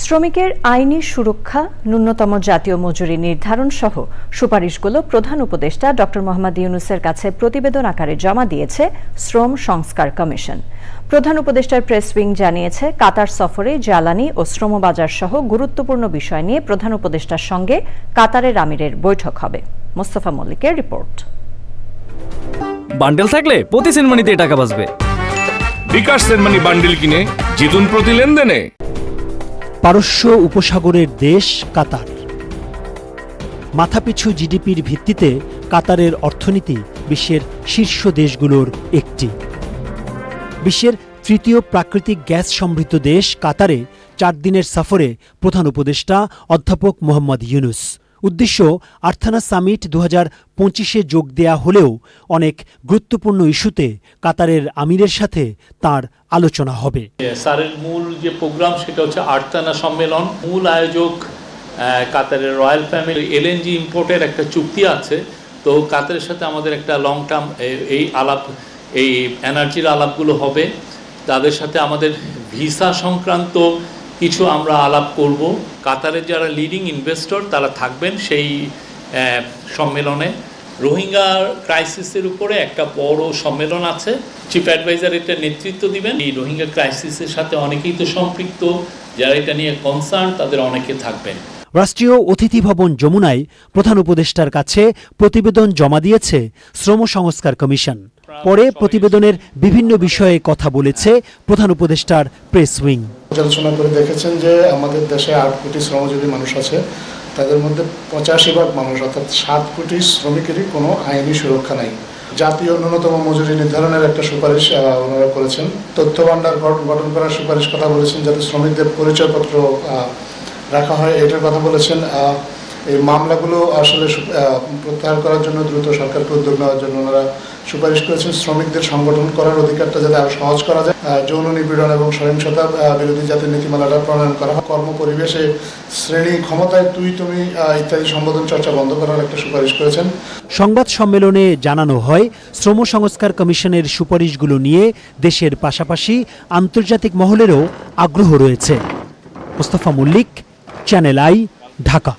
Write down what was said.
শ্রমিকের আইনি সুরক্ষা ন্যূনতম জাতীয় মজুরি নির্ধারণ সহ সুপারিশগুলো প্রধান উপদেষ্টা ড. মোহাম্মদ ইউনুসের কাছে প্রতিবেদন আকারে জমা দিয়েছে শ্রম সংস্কার কমিশন। প্রধান উপদেষ্টার প্রেস উইং জানিয়েছে কাতার সফরে জ্বালানি ও শ্রমবাজার সহ গুরুত্বপূর্ণ বিষয় নিয়ে প্রধান উপদেষ্টার সঙ্গে কাতারের আমিরের বৈঠক হবে। মোস্তফা মল্লিকের রিপোর্ট। বান্ডেল থাকলে প্রতি সেনমানিতে টাকা বাঁচবে। বিকাশ সেনমানি বান্ডিল কিনে জিতুন প্রতি লেনদেনে। পারস্য উপসাগরের দেশ কাতার। মাথাপিছু জিডিপির ভিত্তিতে কাতারের অর্থনীতি বিশ্বের শীর্ষ দেশগুলোর একটি। বিশ্বের তৃতীয় প্রাকৃতিক গ্যাস সমৃদ্ধ দেশ কাতারে চার দিনের সফরে প্রধান উপদেষ্টা অধ্যাপক মোহাম্মদ ইউনুস। উদ্দেশ্য আর্থানা সামিট দু হাজার পঁচিশে যোগ দেয়া হলেও অনেক গুরুত্বপূর্ণ ইস্যুতে কাতারের আমিরের সাথে তার আলোচনা হবে। স্যারের মূল যে প্রোগ্রাম সেটা হচ্ছে আটতানা সম্মেলন। মূল আয়োজক কাতারের রয়্যাল ফ্যামিলি এলএনজি ইম্পোর্টের একটা চুক্তি আছে। তো কাতারের সাথে আমাদের একটা লং টার্ম এই আলাপ, এই এনার্জির আলাপগুলো হবে। তাদের সাথে আমাদের ভিসা সংক্রান্ত কিছু আমরা আলাপ করব। কাতারের যারা লিডিং ইনভেস্টর তারা থাকবেন সেই সম্মেলনে। রোহিঙ্গা ক্রাইসিসের উপরে একটা বড় সম্মেলন আছে। চিফ অ্যাডভাইজার এটা নেতৃত্ব দিবেন। এই রোহিঙ্গা ক্রাইসিসের সাথে অনেকেই তো সম্পৃক্ত। যারা এটা নিয়ে কনসার্ন তাদের অনেকে থাকবেন। রাষ্ট্রীয় অতিথি ভবন যমুনায় প্রধান উপদেষ্টার কাছে প্রতিবেদন জমা দিয়েছে শ্রম সংস্কার কমিশন। পরে প্রতিবেদনের বিভিন্ন বিষয়ে কথা বলেছে প্রধান উপদেষ্টার প্রেস উইং। পর্যালোচনা করে দেখেছেন যে আমাদের দেশে আট কোটি শ্রমজীবী মানুষ আছে। তাদের মধ্যে পঁচাশি ভাগ মানুষ, অর্থাৎ সাত কোটি শ্রমিকেরই কোনো আইনি সুরক্ষা নাই। জাতীয় ন্যূনতম মজুরি নির্ধারণের একটা সুপারিশ ওনারা করেছেন। তথ্য ভাণ্ডার গঠন করার সুপারিশ কথা বলেছেন যাতে শ্রমিকদের পরিচয়পত্র রাখা হয়, এটার কথা বলেছেন এই মামলাগুলো আসলে প্রত্যাহার করার জন্য দ্রুত সরকারকে উদ্যোগ নেওয়ার জন্য ওনারা সুপারিশ করেছেন। শ্রমিকদের সংগঠন করার অধিকারটা যাতে আরও সহজ করা যায় যৌন নিপীড়ন এবং সহিংসতা বিরোধী জাতীয় নীতিমালাটা প্রণয়ন করা হয় কর্ম পরিবেশে শ্রেণি, ক্ষমতায় তুই, তুমি ইত্যাদি সম্বোধন চর্চা বন্ধ করার একটা সুপারিশ করেছেন। সংবাদ সম্মেলনে জানানো হয়, শ্রম সংস্কার কমিশনের সুপারিশগুলো নিয়ে দেশের পাশাপাশি আন্তর্জাতিক মহলেরও আগ্রহ রয়েছে। Mostafa Mallick channel I Dhaka